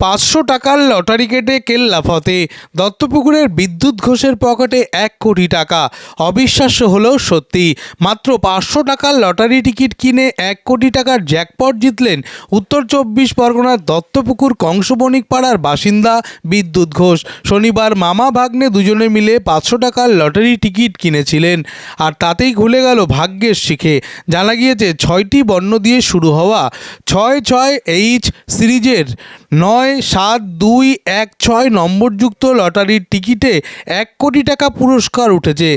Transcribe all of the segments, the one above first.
পাঁচশো টাকার লটারি কেটে কেল্লা ফতে। দত্তপুকুরের বিদ্যুৎ ঘোষের পকেটে এক কোটি টাকা। অবিশ্বাস্য হলেও সত্যি। মাত্র পাঁচশো টাকার লটারি টিকিট কিনে এক কোটি টাকার জ্যাকপট জিতলেন উত্তর চব্বিশ পরগনার দত্তপুকুর কংসবণিক পাড়ার বাসিন্দা বিদ্যুৎ ঘোষ। শনিবার মামা ভাগ্নে দুজনে মিলে পাঁচশো টাকার লটারি টিকিট কিনেছিলেন। আর তাতেই খুলে গেল ভাগ্যের শিখে। জানা গিয়েছে, ছয়টি বর্ণ দিয়ে শুরু হওয়া ছয় ছয় এইচ সিরিজের নয় সাত দুই এক ছয় নম্বরযুক্ত লটারির টিকিটে এক কোটি টাকা পুরস্কার উঠেছে।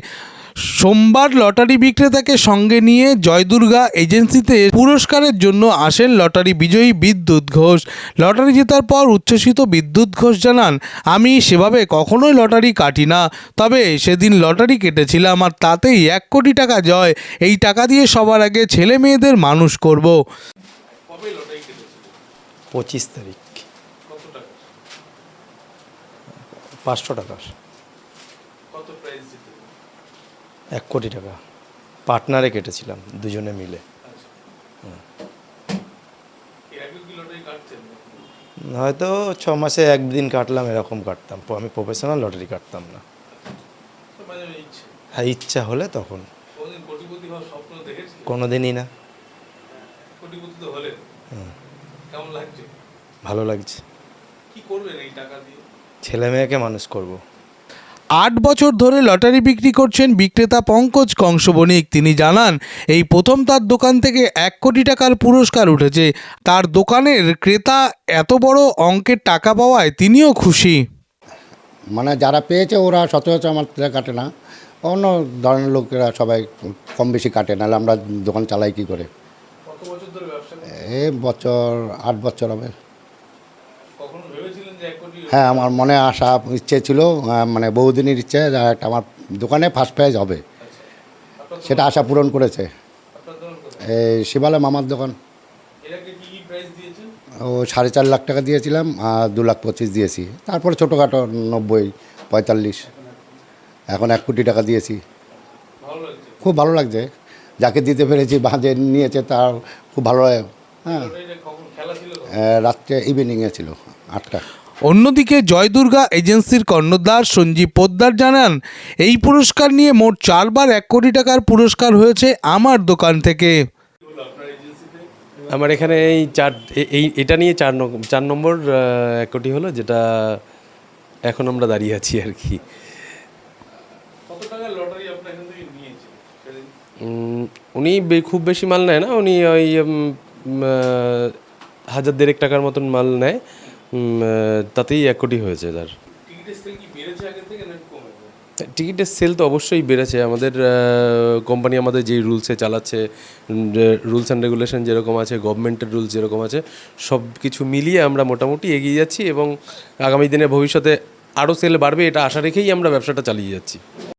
সোমবার লটারি বিক্রেতাকে সঙ্গে নিয়ে জয়দুর্গা এজেন্সিতে পুরস্কারের জন্য আসেন লটারি বিজয়ী বিদ্যুৎ ঘোষ। লটারি জেতার পর উচ্ছ্বসিত বিদ্যুৎ ঘোষ জানান, আমি সেভাবে কখনোই লটারি কাটি না, তবে সেদিন লটারি কেটেছিলাম আর তাতেই এক কোটি টাকা জয়। এই টাকা দিয়ে সবার আগে ছেলে মেয়েদের মানুষ করব। পঁচিশ তারিখ। পাঁচশো টাকার এক কোটি টাকা। পার্টনারে কেটেছিলাম দুজনে মিলে। হুম। হয়তো ছ মাসে একদিন কাটলাম এরকম কাটতাম। আমি প্রফেশনাল লটারি কাটতাম না। হ্যাঁ ইচ্ছা হলে তখন। কোনো দিনই না। ভালো লাগছে। ছেলে মেয়েকে মানুষ করব। আট বছর ধরে লটারি বিক্রি করছেন বিক্রেতা পঙ্কজ কংসবণিক তিনি জানান এই প্রথম তার দোকান থেকে এক কোটি টাকার পুরস্কার উঠেছে। তার দোকানের ক্রেতা এত বড় অঙ্কের টাকা পাওয়ায় তিনিও খুশি। মানে যারা পেয়েছে ওরা সচরাচর আমার কাটে না। অন্য ধরনের লোকেরা সবাই কম বেশি কাটে নাহলে আমরা দোকান চালাই কী করে? এ বছর আট বছর হবে। হ্যাঁ আমার মনে আশা ইচ্ছে ছিল আহ, মানে বহুদিনের ইচ্ছে আমার দোকানে ফার্স্ট প্রাইজ হবে। সেটা আশা পূরণ করেছে। এই শিবালয় মামার দোকান। ও সাড়ে চার লাখ টাকা দিয়েছিলাম আর দু লাখ পঁচিশ দিয়েছি। তারপরে ছোটোখাটো নব্বই পঁয়তাল্লিশ। এখন এক কোটি টাকা দিয়েছি। খুব ভালো লাগছে। যাকে দিতে পেরেছি বা যে নিয়েছে তার খুব ভালো। হ্যাঁ। রাত্রে ইভিনিংয়ে ছিল আটটা। অন্যদিকে জয়দুর্গা এজেন্সির কর্ণধার সঞ্জীব পোদ্দার জানান এই পুরস্কার নিয়ে মোট চারবার এক কোটি টাকার পুরস্কার হয়েছে আমার দোকান থেকে। আমার এখানে এই চার এ- এই এটা নিয়ে চার চার নম্বর এক কোটি হলো যেটা এখন আমরা দাঁড়িয়ে আছি আর কি। উনি বে- খুব বেশি মাল নেয় না উনি ওই হাজার দেড়েক টাকার মতন মাল নেয়। তাতেই এক কোটি হয়েছে তার। টিকিটের সেল তো অবশ্যই বেড়েছে। আমাদের কোম্পানি আমাদের যেই রুলসে চালাচ্ছে রুলস অ্যান্ড রেগুলেশন যেরকম আছে গভর্নমেন্টের রুলস যেরকম আছে সব কিছু মিলিয়ে আমরা মোটামুটি এগিয়ে যাচ্ছি এবং আগামী দিনে ভবিষ্যতে আরও সেল বাড়বে এটা আশা রেখেই আমরা ব্যবসাটা চালিয়ে যাচ্ছি।